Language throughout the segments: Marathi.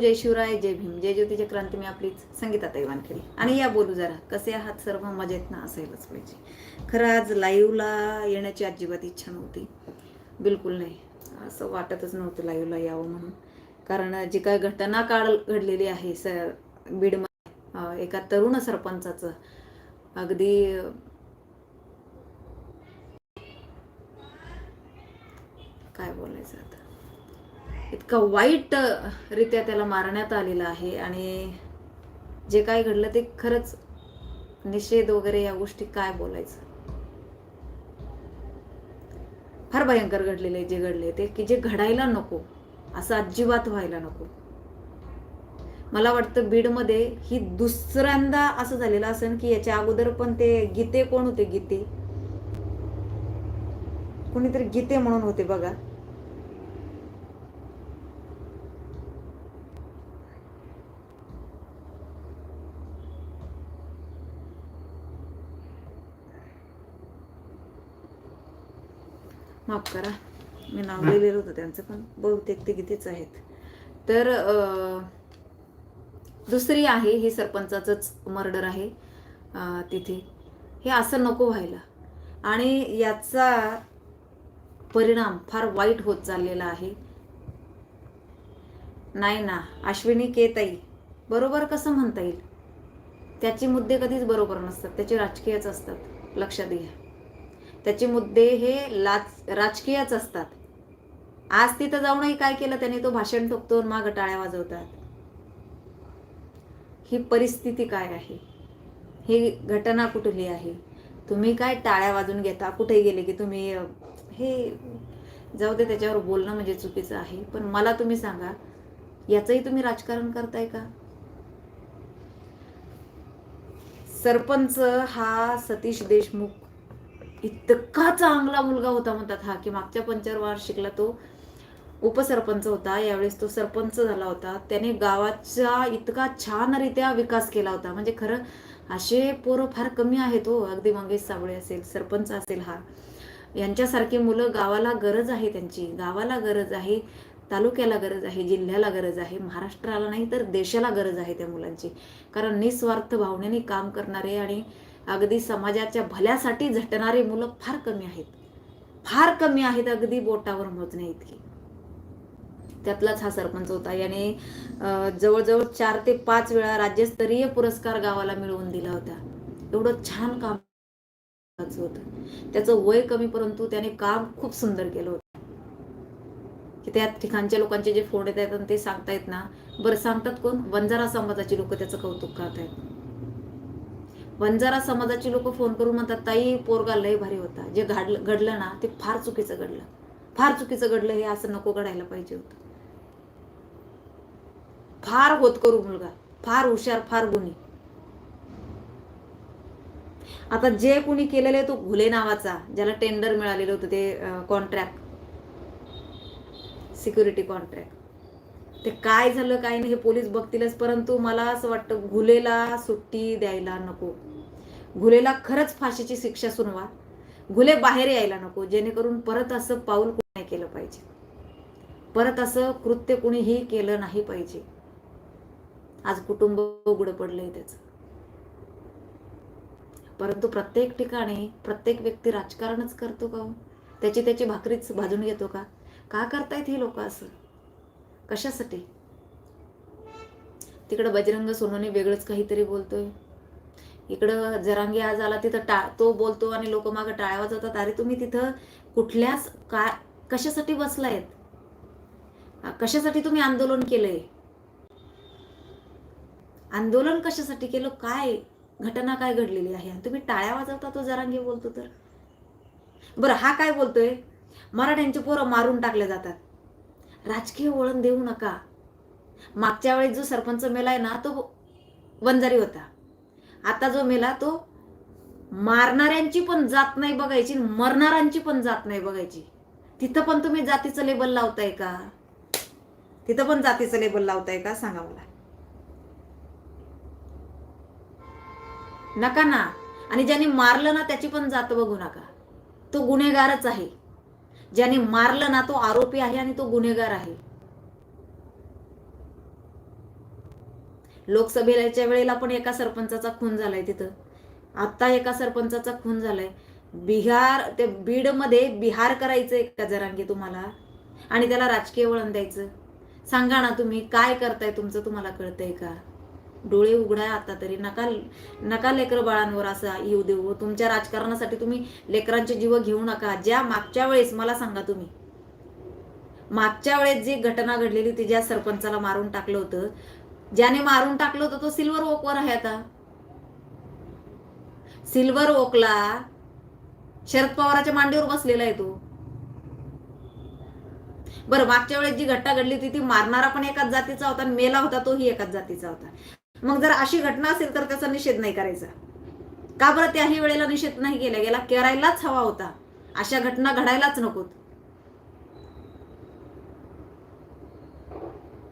जय शिवराय जय भीम जय ज्योतीच्या क्रांती मी आपलीच संगीता तैवान केली आणि या बोलू जरा कसे आहात सर्व? मजेत ना? असायलाच पाहिजे खरं आज लाईव्हला येण्याची अजिबात इच्छा नव्हती. बिलकुल नाही. असं वाटतच नव्हतं लाईव्हला यावं म्हणून. कारण जी काय घटना काळ घडलेली आहे स बीडमध्ये एका तरुण सरपंचाचं अगदी काय बोलायचं इतका वाईट रित्या त्याला मारण्यात आलेलं आहे आणि जे काय घडलं ते खरंच निषेध वगैरे या गोष्टी काय बोलायचं? फार भयंकर घडलेले जे घडले ते. की जे घडायला नको असं अजिबात व्हायला नको. मला वाटतं बीडमध्ये ही दुसऱ्यांदा असं झालेलं असेल की याच्या अगोदर पण ते गीते कोण होते? गीते. कोणीतरी गीते म्हणून होते बघा. माफ करा. मी नाव लिहिलेलं होतं त्यांचं पण. बहुतेक ते गीतेच आहेत. तर दुसरी आहे ही सरपंचाचंच मर्डर आहे तिथे. हे असं नको व्हायला. आणि याचा परिणाम फार वाईट होत चाललेला आहे. नाही ना अश्विनी केताई बरोबर कसं म्हणता येईल? त्याचे मुद्दे कधीच बरोबर नसतात. त्याचे राजकीयच असतात. लक्षात घ्या. त्याचे मुद्दे हे लाच राजकीयच असतात. आज तिथं जाऊनही काय केलं त्याने तो भाषण ठोकतो आणि टाळ्या वाजवतात. ही परिस्थिती काय आहे? ही घटना कुठली आहे? तुम्ही काय टाळ्या वाजून घेता? कुठे गेले की तुम्ही हे जाऊ दे त्याच्यावर बोलणं म्हणजे चुकीचं आहे पण मला तुम्ही सांगा याचंही तुम्ही राजकारण करताय का? सरपंच हा सतीश देशमुख इतका चांगला मुलगा होता म्हणतात हा की मागच्या पंचवार्षिकला तो उपसरपंच होता. यावेळेस तो सरपंच झाला होता. त्याने गावाचा इतका छानरित्या विकास केला होता. म्हणजे खरं असे पोरं फार कमी आहेत हो अगदी मंगेश साबळे असेल सरपंच असेल हा. यांच्यासारखी मुलं गावाला गरज आहे त्यांची. गावाला गरज आहे तालुक्याला गरज आहे जिल्ह्याला गरज आहे महाराष्ट्राला नाही तर देशाला गरज आहे त्या मुलांची. कारण निस्वार्थ भावनेने काम करणारे आणि अगदी समाजाच्या भल्यासाठी झटणारी मुलं फार कमी आहेत. फार कमी आहेत अगदी बोटावर मोजणे इतकी. त्यातलाच हा सरपंच होता. याने जवळजवळ चार ते पाच वेळा राज्यस्तरीय पुरस्कार गावाला मिळवून दिला होता. एवढं छान काम होतं. त्याचं वय कमी परंतु त्याने काम खूप सुंदर केलं होतं. की त्या ठिकाणच्या लोकांचे जे फोन येत आहेत आणि ते सांगतायत ना बरं सांगतात कोण? वंजारा समाजाची लोक त्याचं कौतुक करतायत. वंजारा समाजाची लोक फोन करून म्हणतात ताई पोरगा लय भारी होता. जे घडलं घडलं ना ते फार चुकीचं घडलं. फार चुकीचं घडलं हे असं नको घडायला पाहिजे होतं. फार होत करू मुलगा. फार हुशार फार गुणी. आता जे कुणी केलेलं तो घुले नावाचा ज्याला टेंडर मिळालेलं होतं ते कॉन्ट्रॅक्ट सिक्युरिटी कॉन्ट्रॅक्ट ते काय झालं काय नाही हे पोलीस बघतीलच परंतु मला असं वाटतं घुलेला सुट्टी द्यायला नको. घुलेला खरंच फाशीची शिक्षा सुनवा. घुले बाहेर यायला नको जेणेकरून परत असं पाऊल कोणी नाही केलं पाहिजे. परत असं कृत्य कुणीही केलं नाही पाहिजे. आज कुटुंब उघडं पडलंय त्याचं. परंतु प्रत्येक ठिकाणी प्रत्येक व्यक्ती राजकारणच करतो का हो? त्याची त्याची भाकरीच भाजून घेतो का? का करतायत ही लोक असं? कशासाठी? तिकडं बजरंग सोनूने वेगळंच काहीतरी बोलतोय. इकडं जरांगी आज आला तिथं टा तो बोलतो आणि लोक मागं टाळ्या वाजवतात. अरे तुम्ही तिथं कुठल्याच का कशासाठी बसलायत? कशासाठी तुम्ही आंदोलन केलंय? आंदोलन कशासाठी केलं? काय घटना काय घडलेली आहे? आणि तुम्ही टाळ्या वाजवता तो जरांगी बोलतो तर? बरं हा काय बोलतोय? मराठ्यांची पोरं मारून टाकले जातात. राजकीय वळण देऊ नका. मागच्या वेळेस जो सरपंच मेलाय ना तो वंजारी होता. आता जो मेला तो मारणाऱ्यांची पण जात नाही बघायची मरणाऱ्यांची पण जात नाही बघायची. तिथं पण तुम्ही जातीचं लेबल लावताय का? तिथं पण जातीचं लेबल लावताय का? सांगा मला. नका ना. आणि ज्याने मारलं ना त्याची पण जात बघू नका. तो गुन्हेगारच आहे. ज्याने मारलं ना तो आरोपी आहे आणि तो गुन्हेगार आहे. लोकसभेच्या वेळेला पण एका सरपंचाचा खून झालाय तिथं. आत्ता एका सरपंचाचा खून झालाय. बिहार ते बीडमध्ये बिहार करायचंय का जरांगे तुम्हाला? आणि त्याला राजकीय वळण द्यायचं? सांगा ना तुम्ही काय करताय तुमचं? तुम्हाला कळतंय का? डोळे उघडा आता तरी. नका नका लेकर बाळांवर असा येऊ देऊ. तुमच्या राजकारणासाठी तुम्ही लेकरांचे जीव घेऊ नका. ज्या मागच्या वेळेस मला सांगा तुम्ही मागच्या वेळेस जी घटना घडलेली ती ज्या सरपंचाला मारून टाकलं होतं ज्याने मारून टाकलं होतं तो सिल्वर ओकवर आहे आता. सिल्वर ओकला शरद पवाराच्या मांडीवर बसलेला आहे तो. बरं मागच्या वेळेस जी घटना घडली ती ती मारणारा पण एकाच जातीचा होता आणि मेला होता तोही एकाच जातीचा होता. मग जर अशी घटना असेल तर त्याचा निषेध नाही करायचा. का बरं त्याही वेळेला निषेध नाही केला? गेला करायलाच हवा होता. अशा घटना घडायलाच नकोत.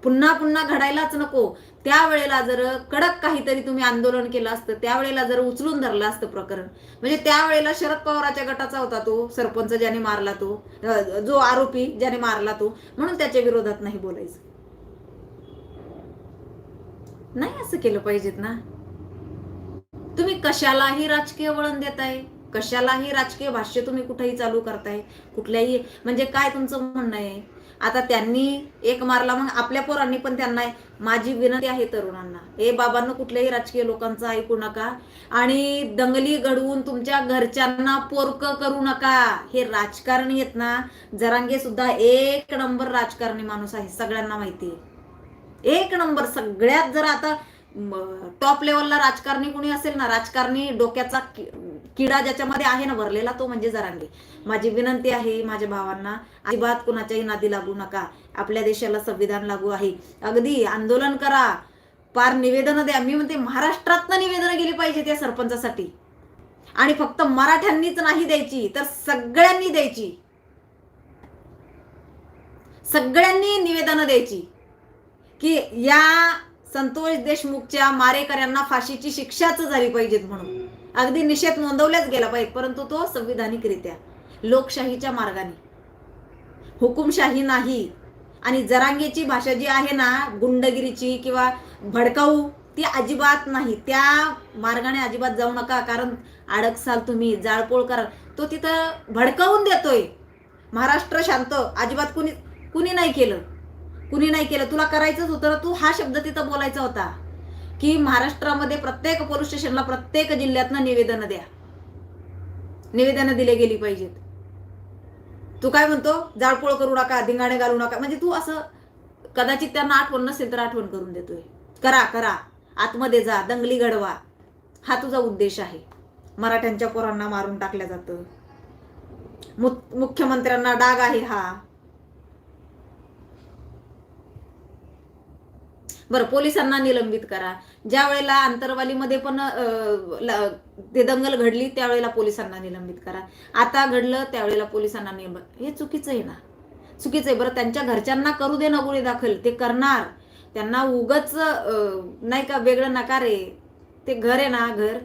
पुन्हा पुन्हा घडायलाच नको. त्यावेळेला जर कडक काहीतरी तुम्ही आंदोलन केलं असतं त्यावेळेला जर उचलून धरलं असतं प्रकरण म्हणजे त्यावेळेला शरद पवाराच्या गटाचा होता तो सरपंच ज्याने मारला तो जो आरोपी ज्याने मारला तो म्हणून त्याच्या विरोधात नाही बोलायचं. नाही असं केलं पाहिजेत ना? तुम्ही कशालाही राजकीय वळण देताय कशालाही राजकीय भाष्य तुम्ही कुठेही चालू करताय कुठल्याही म्हणजे काय तुमचं म्हणणं आहे? आता त्यांनी एक मारला मग आपल्या पोरांनी पण त्यांना माझी विनंती आहे तरुणांना. हे बाबांना कुठल्याही राजकीय लोकांचं ऐकू नका आणि दंगली घडवून तुमच्या घरच्यांना पोरक करू नका. हे राजकारणी आहेत ना जरांगे सुद्धा एक नंबर राजकारणी माणूस आहे सगळ्यांना माहिती आहे. एक नंबर. सगळ्यात जर आता टॉप लेवलला राजकारणी कोणी असेल ना राजकारणी डोक्याचा किडा ज्याच्यामध्ये आहे ना भरलेला तो म्हणजे जरांगे. माझी विनंती आहे माझ्या भावांना अजिबात कुणाच्याही नादी लागू नका. आपल्या देशाला संविधान लागू आहे. अगदी आंदोलन करा. पार निवेदन द्या. मी म्हणते महाराष्ट्रातनं निवेदन गेली पाहिजे त्या सरपंचासाठी. आणि फक्त मराठ्यांनीच नाही द्यायची तर सगळ्यांनी द्यायची. सगळ्यांनी निवेदनं द्यायची. की या संतोष देशमुखच्या मारेकऱ्यांना फाशीची शिक्षाच झाली पाहिजेत म्हणून. अगदी निषेध नोंदवल्याच गेला पाहिजे परंतु तो संविधानिकरित्या लोकशाहीच्या मार्गाने. हुकुमशाही नाही. आणि जरांगेची भाषा जी आहे ना गुंडगिरीची किंवा भडकाऊ ती अजिबात नाही. त्या मार्गाने अजिबात जाऊ नका कारण अडकसाल तुम्ही जाळपोळ करा. तो तिथं भडकावून देतोय. महाराष्ट्र शांत अजिबात कुणी कुणी नाही केलं. कुणी नाही केलं. तुला करायचंच होतं ना तू हा शब्द तिथं बोलायचा होता. की महाराष्ट्रामध्ये प्रत्येक पोलीस स्टेशनला प्रत्येक जिल्ह्यातनं निवेदनं द्या. निवेदनं दिले गेली पाहिजेत. तू काय म्हणतो? जाळपोळ करू नका धिंगाणे घालू नका. म्हणजे तू असं कदाचित त्यांना आठवण नसेल तर आठवण करून देतोय. करा करा. आतमध्ये जा दंगली घडवा. हा तुझा उद्देश आहे. मराठ्यांच्या पोरांना मारून टाकल्या जातं. मु- मुख्यमंत्र्यांना डाग आहे हा. बरं पोलिसांना निलंबित करा. ज्या वेळेला आंतरवालीमध्ये पण ते दंगल घडली त्यावेळेला पोलिसांना निलंबित करा. आता घडलं त्यावेळेला पोलिसांना निलंबित हे चुकीचं आहे ना? चुकीचं आहे. बरं त्यांच्या घरच्यांना करू दे ना गुन्हे दाखल. ते करणार. त्यांना उगच नाही का वेगळं नकार आहे. ते घर आहे ना घर.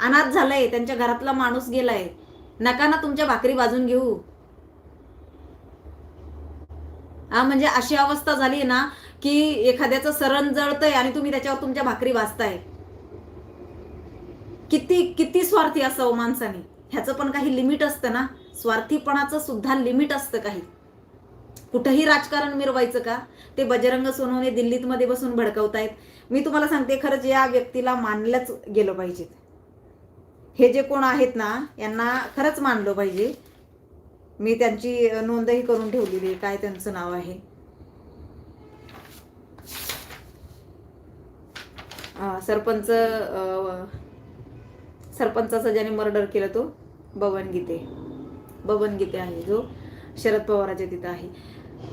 अनाथ झालंय. त्यांच्या घरातला माणूस गेलाय. नका ना तुमच्या भाकरी बाजून घेऊ. हा म्हणजे अशी अवस्था झाली ना की एखाद्याचं सरण जळतंय आणि तुम्ही त्याच्यावर तुमच्या भाकरी वाचताय किती किती स्वार्थी असावं माणसाने. ह्याचं पण काही लिमिट असतं ना. स्वार्थीपणाचं सुद्धा लिमिट असतं काही. कुठंही राजकारण मिरवायचं का? ते बजरंग सोनवणे दिल्लीत मध्ये बसून भडकवतायत. मी तुम्हाला सांगते खरंच या व्यक्तीला मानलंच गेलं पाहिजे. हे जे कोण आहेत ना यांना खरंच मानलं पाहिजे. मी त्यांची नोंदही करून ठेवलेली आहे काय त्यांचं नाव आहे. सरपंच सरपंचाचा ज्याने मर्डर केलं तो बबन गीते बबन गीते आहे जो. शरद पवाराच्या तिथं आहे.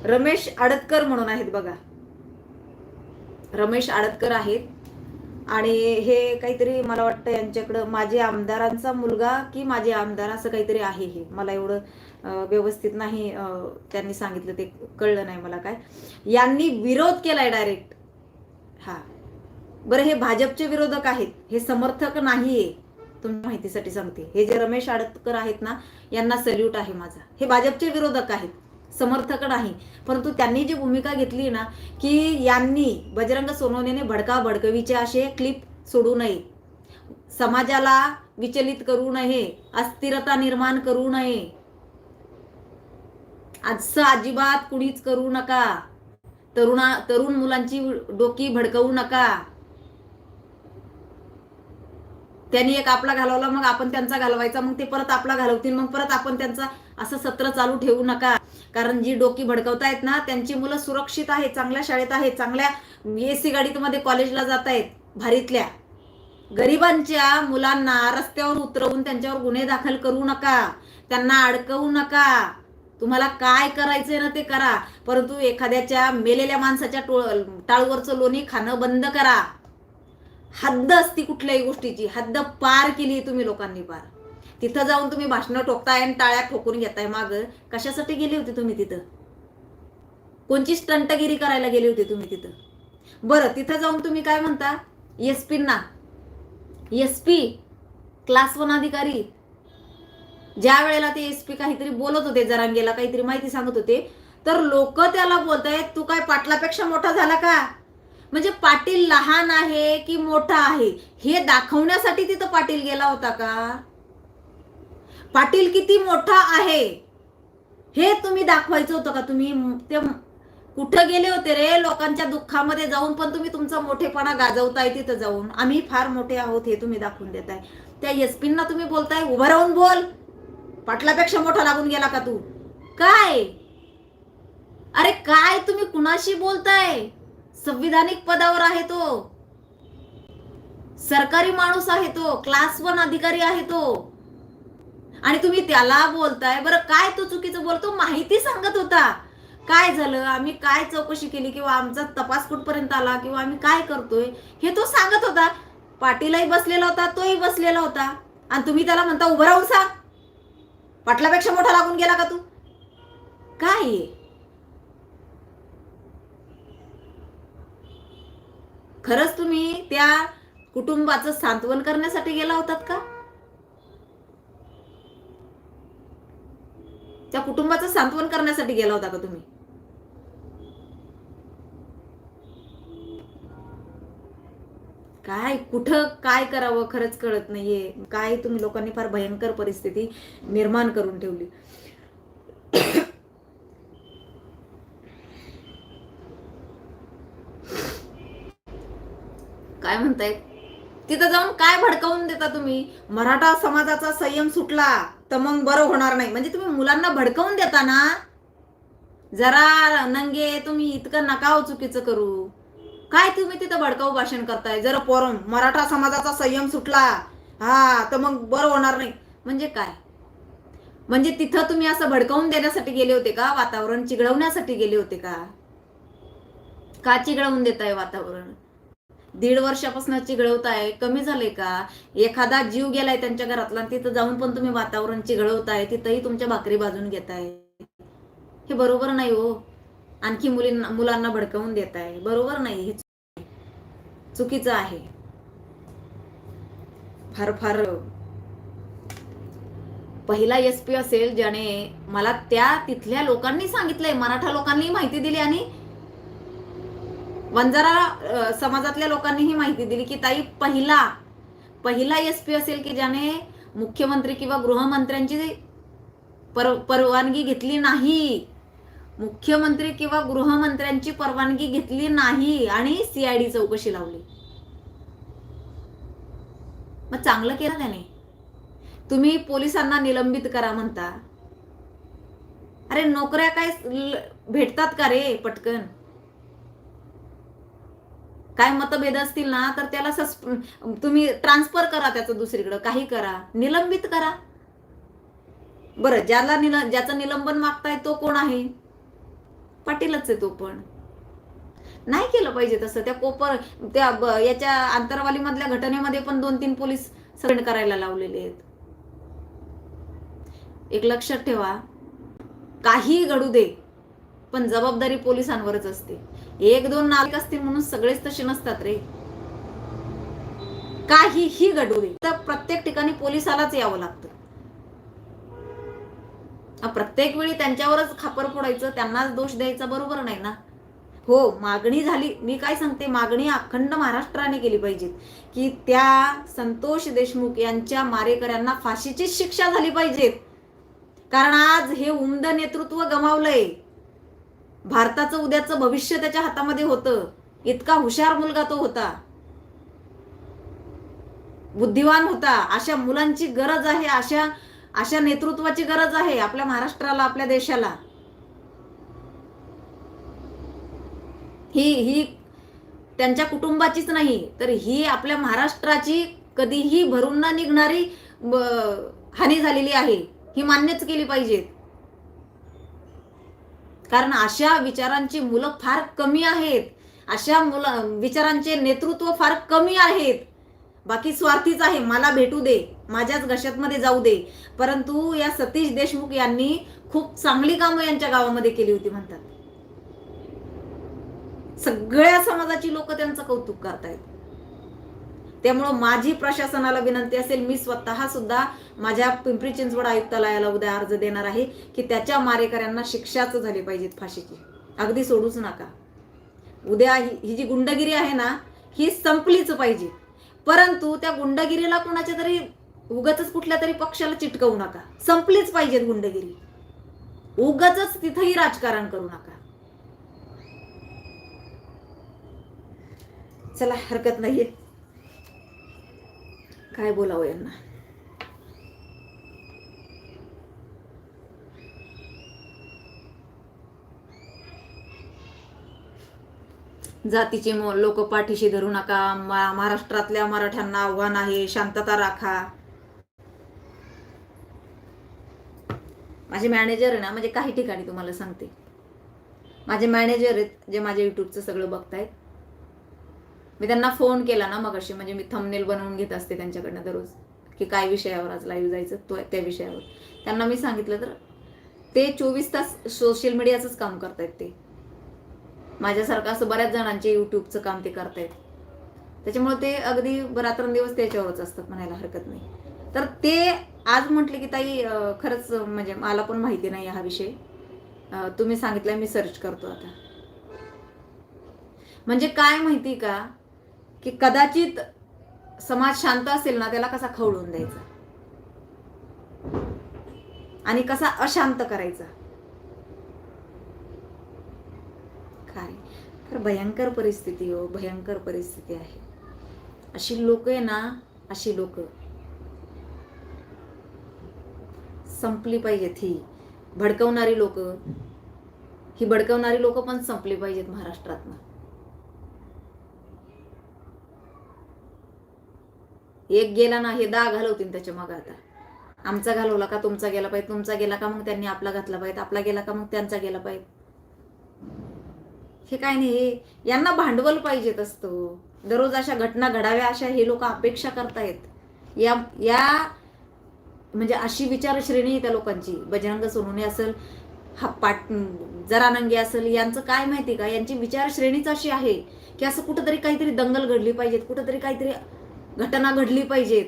रमेश आडतकर म्हणून आहेत बघा. रमेश आडतकर आहेत. आणि हे काहीतरी मला वाटतं यांच्याकडं माझे आमदारांचा मुलगा की माझे आमदार असं काहीतरी आहे हे. मला एवढं व्यवस्थित नाही त्यांनी सांगितलं ते कळलं नाही मला काय. यांनी विरोध केलाय डायरेक्ट हा. बरं हे भाजपचे विरोधक आहेत हे समर्थक नाहीये. तुमच्या माहितीसाठी सांगते. हे जे रमेश आडतकर आहेत ना यांना सल्यूट आहे माझा. हे भाजपचे विरोधक आहेत समर्थक नाही. परंतु त्यांनी जी भूमिका घेतली ना की यांनी बजरंग सोनवणेने भडका भडकवीचे असे क्लिप सोडू नये. समाजाला विचलित करू नये अस्थिरता निर्माण करू नये. असं अजिबात कुणीच करू नका. तरुणा तरुण मुलांची डोकी भडकवू नका. त्यांनी एक आपला घालवला मग आपण त्यांचा घालवायचा मग ते परत आपला घालवतील मग परत आपण त्यांचा असं सत्र चालू ठेवू नका. कारण जी डोकी भडकवतायत ना त्यांची मुलं सुरक्षित आहेत चांगल्या शाळेत आहेत चांगल्या एसी गाडीमध्ये कॉलेजला जात आहेत भारीतल्या. गरिबांच्या मुलांना रस्त्यावर उतरवून त्यांच्यावर गुन्हे दाखल करू नका. त्यांना अडकवू नका. तुम्हाला काय करायचंय ना ते करा. परंतु एखाद्याच्या मेलेल्या माणसाच्या टोळ टाळूवरचं लोणी खाणं बंद करा. हद्द असती कुठल्याही गोष्टीची. हद्द पार केली तुम्ही लोकांनी पार. तिथं जाऊन तुम्ही भाषणं ठोकताय आणि टाळ्या ठोकून घेताय माग. कशासाठी गेली होती तुम्ही तिथं? कोणची स्टंटगिरी करायला गेली होती तुम्ही तिथं? बरं तिथं जाऊन तुम्ही काय म्हणता? एस पींना. एस पी क्लास वन अधिकारी. ज्या वेळेला ते एस पी काहीतरी बोलत होते जरांगेला काहीतरी माहिती सांगत होते तर लोक त्याला बोलतायत तू काय पाटलापेक्षा मोठा झाला का? म्हणजे पाटील लहान आहे की मोठा आहे हे दाखवण्यासाठी तिथं पाटील गेला होता का? पाटील किती मोठा आहे? हे तुम्ही दाखवायचं होतं का? तुम्ही ते कुठं गेले होते रे? लोकांच्या दुःखामध्ये जाऊन पण तुम्ही तुमचा मोठेपणा गाजवताय तिथं जाऊन. आम्ही फार मोठे आहोत हे तुम्ही दाखवून देताय. त्या एसपींना तुम्ही बोलताय उभं राहून बोल. पाटलापेक्षा मोठा लागून गेला का तू? काय? अरे काय तुम्ही कुणाशी बोलताय? संविधानिक पदावर आहे तो. सरकारी माणूस आहे तो. क्लास वन अधिकारी आहे तो. आणि तुम्ही त्याला बोलताय. बरं काय तो चुकीचं बोलतो? माहिती सांगत होता. काय झालं? आम्ही काय चौकशी केली किंवा आमचा तपास कुठपर्यंत आला किंवा आम्ही काय करतोय? हे तो सांगत होता. पाटीलही बसलेला होता तोही बसलेला होता. आणि तुम्ही त्याला म्हणता उभं राहून सांग. पाटलापेक्षा मोठा लागून गेला का तू? काय आहे? खरंच तुम्ही त्या कुटुंबाचं सांत्वन करण्यासाठी गेला होतात का? त्या कुटुंबाचं सांत्वन करण्यासाठी गेला होता का तुम्ही? काय कुठं काय करावं खरंच कळत नाहीये. काय तुम्ही लोकांनी फार भयंकर परिस्थिती निर्माण करून ठेवली. काय म्हणताय? तिथं जाऊन काय भडकावून देता तुम्ही? मराठा समाजाचा संयम सुटला तर मग बरं होणार नाही. म्हणजे तुम्ही मुलांना भडकावून देता ना? जरा नंगे तुम्ही इतकं नका हो चुकीचं करू. काय तुम्ही तिथं भडकाऊ भाषण करताय? जर पोरम मराठा समाजाचा संयम सुटला. हा तर मग बरं होणार नाही. म्हणजे काय? म्हणजे तिथं तुम्ही असं भडकावून देण्यासाठी गेले होते का? वातावरण चिघळवण्यासाठी गेले होते का? का चिघळवून देताय वातावरण? दीड वर्षापासून चिघळवताय? कमी झालंय का? एखादा जीव गेलाय त्यांच्या घरातला आणि तिथं जाऊन पण तुम्ही वातावरण चिघळवताय. तिथंही तुमच्या भाकरी बाजून घेताय. हे बरोबर नाही हो. आणखी मुलींना मुलांना भडकवून देताय. बरोबर नाही. हे चुकीचं आहे. फार फार पहिला एस पी असेल ज्याने मला त्या तिथल्या लोकांनी सांगितलंय मराठा लोकांनी माहिती दिली आणि वंजारा समाजातल्या लोकांनीही माहिती दिली की ताई पहिला पहिला एस पी असेल की ज्याने मुख्यमंत्री किंवा गृहमंत्र्यांची पर परवानगी घेतली नाही. मुख्यमंत्री किंवा गृहमंत्र्यांची परवानगी घेतली नाही आणि सीआयडी चौकशी लावली. मग चांगलं केलं त्याने. तुम्ही पोलिसांना निलंबित करा म्हणता. अरे नोकऱ्या काय भेटतात का रे पटकन? काय मतभेद असतील ना तर त्याला सस्प तुम्ही ट्रान्सफर करा त्याचं दुसरीकडं काही करा. निलंबित करा. बरं ज्याला निल ज्याचं निलंबन मागताय तो कोण आहे? पाटीलच आहे तो पण. नाही केलं पाहिजे तसं. त्या कोपर त्या याच्या आंतरवाली मधल्या घटनेमध्ये पण दोन तीन पोलीस सरेंड करायला लावलेले आहेत. एक लक्षात ठेवा काही घडू दे पण जबाबदारी पोलिसांवरच असते. एक दोन नागरिक असतील म्हणून सगळेच तसे नसतात रे. काहीही घडू दे. तर प्रत्येक ठिकाणी पोलिसालाच यावं लागतं. प्रत्येक वेळी त्यांच्यावरच खापर फोडायचं त्यांनाच दोष द्यायचा बरोबर नाही ना? हो मागणी झाली. मी काय सांगते? मागणी अखंड महाराष्ट्राने केली पाहिजे की त्या संतोष देशमुख यांच्या मारेकऱ्यांना फाशीचीच शिक्षा झाली पाहिजे कारण आज हे उमद नेतृत्व गमावलंय. भारताचं उद्याचं भविष्य त्याच्या हातामध्ये होतं. इतका हुशार मुलगा तो होता. बुद्धिवान होता. अशा मुलांची गरज आहे अशा अशा नेतृत्वाची गरज आहे आपल्या महाराष्ट्राला आपल्या देशाला. ही ही त्यांच्या कुटुंबाचीच नाही तर ही आपल्या महाराष्ट्राची कधीही भरून न निघणारी हानी झालेली आहे ही मान्यच केली पाहिजेत कारण अशा विचारांची मुलं फार कमी आहेत अशा मुलं विचारांचे नेतृत्व फार कमी आहेत. बाकी स्वार्थीच आहे मला भेटू दे माझ्याच घशातमध्ये जाऊ दे. परंतु या सतीश देशमुख यांनी खूप चांगली कामं यांच्या गावामध्ये केली होती म्हणतात. सगळ्या समाजाची लोक त्यांचं कौतुक करतायत. त्यामुळं माझी प्रशासनाला विनंती असेल मी स्वतः सुद्धा माझ्या पिंपरी चिंचवड आयुक्तालयाला उद्या अर्ज देणार आहे की त्याच्या मारेकऱ्यांना शिक्षाच झाली पाहिजेत फाशीची. अगदी सोडूच नका. उद्या ही ही जी गुंडगिरी आहे ना ही संपलीच पाहिजे. परंतु त्या गुंडगिरीला कोणाच्या तरी उगाच कुठल्या तरी पक्षाला चिटकवू नका. संपलीच पाहिजेत गुंडगिरी. उगाच तिथंही राजकारण करू नका. चला हरकत नाहीये. काय बोलावं यांना? जातीचे लोक पाठीशी धरू नका. मा- महाराष्ट्रातल्या मराठ्यांना आव्हान आहे शांतता राखा. माझे मॅनेजर आहे ना म्हणजे काही ठिकाणी तुम्हाला सांगते. माझे मॅनेजर आहेत जे माझ्या युट्यूबचं सगळं बघतायत. मी त्यांना फोन केला ना मग अशी म्हणजे मी थंबनेल बनवून घेत असते त्यांच्याकडनं दररोज की काय विषयावर आज लाईव्ह जायचं तो त्या विषयावर. त्यांना मी सांगितलं तर ते चोवीस तास सोशल मीडियाचंच काम करतायत ते. माझ्यासारखं असं बऱ्याच जणांचे युट्यूबचं काम ते करतायत. त्याच्यामुळे ते अगदी रात्रंदिवस त्याच्यावरच असतात म्हणायला हरकत नाही. तर ते आज म्हटले की ताई खरंच म्हणजे मला पण माहिती नाही हा विषय. तुम्ही सांगितलं मी सर्च करतो आता. म्हणजे काय माहिती का की कदाचित समाज शांत असेल ना त्याला कसा खवळून द्यायचा? आणि कसा अशांत करायचा काय तर भयंकर परिस्थिती हो भयंकर परिस्थिती आहे. अशी लोक आहे ना अशी लोक. संपली पाहिजेत ही. भडकवणारी लोक. ही भडकवणारी लोक पण संपली पाहिजेत महाराष्ट्रातनं. एक गेला ना हे दहा घालवतील त्याच्या मग आता. आमचा घालवला का तुमचा गेला पाहिजे तुमचा गेला का मग त्यांनी आपला घातला पाहिजे आपला गेला का मग त्यांचा गेला पाहिजे. हे काय नाही हे यांना भांडवल पाहिजेत असतं हो. दररोज अशा घटना घडाव्या अशा हे लोक अपेक्षा करतायत. या या म्हणजे अशी विचारश्रेणी त्या लोकांची. बजरंग सोनुने असेल हा पाट जरानंगी असेल यांचं काय माहिती का? यांची विचारश्रेणीच अशी आहे की असं कुठंतरी काहीतरी दंगल घडली पाहिजेत कुठंतरी काहीतरी घटना घडली पाहिजेत.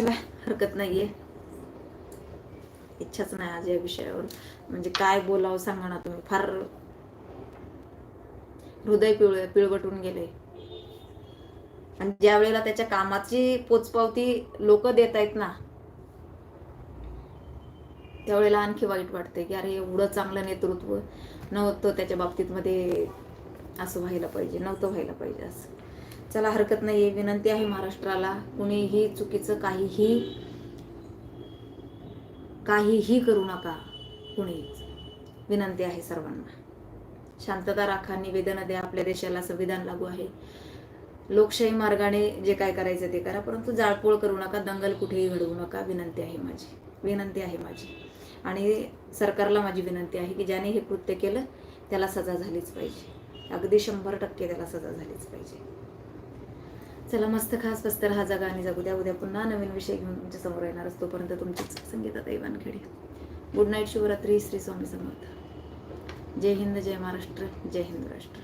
चला हरकत नाहीये? इच्छाच नाही आज या विषयावर. म्हणजे काय बोलावं सांगा ना तुम्ही. फार हृदय पिळ पिळवटून गेले. आणि ज्या वेळेला त्याच्या कामाची पोचपावती लोक देत आहेत ना त्यावेळेला आणखी वाईट वाटते की अरे एवढं चांगलं नेतृत्व नव्हतं त्याच्या बाबतीत मध्ये असं व्हायला पाहिजे नव्हतं व्हायला पाहिजे असं. चला हरकत नाही आहे विनंती आहे महाराष्ट्राला. कुणीही चुकीचं काहीही काहीही करू नका. कुणीच. विनंती आहे सर्वांना. शांतता राखा निवेदन द्या. आपल्या देशाला संविधान लागू आहे. लोकशाही मार्गाने जे काय करायचं ते करा परंतु जाळपोळ करू नका. दंगल कुठेही घडवू नका. विनंती आहे माझी. विनंती आहे माझी. आणि सरकारला माझी विनंती आहे की ज्याने हे कृत्य केलं त्याला सजा झालीच पाहिजे. अगदी शंभर टक्के त्याला सजा झालीच पाहिजे. चला मस्त खास मस्त हा जागा आणि जगू द्या. उद्या पुन्हा नवीन विषय घेऊन तुमच्यासमोर येणार असतो. तोपर्यंत तुमचीच संगीता दैवानखेडे गुड नाईट शिवरात्री श्री स्वामी समर्थ. जय हिंद जय महाराष्ट्र जय हिंद राष्ट्र.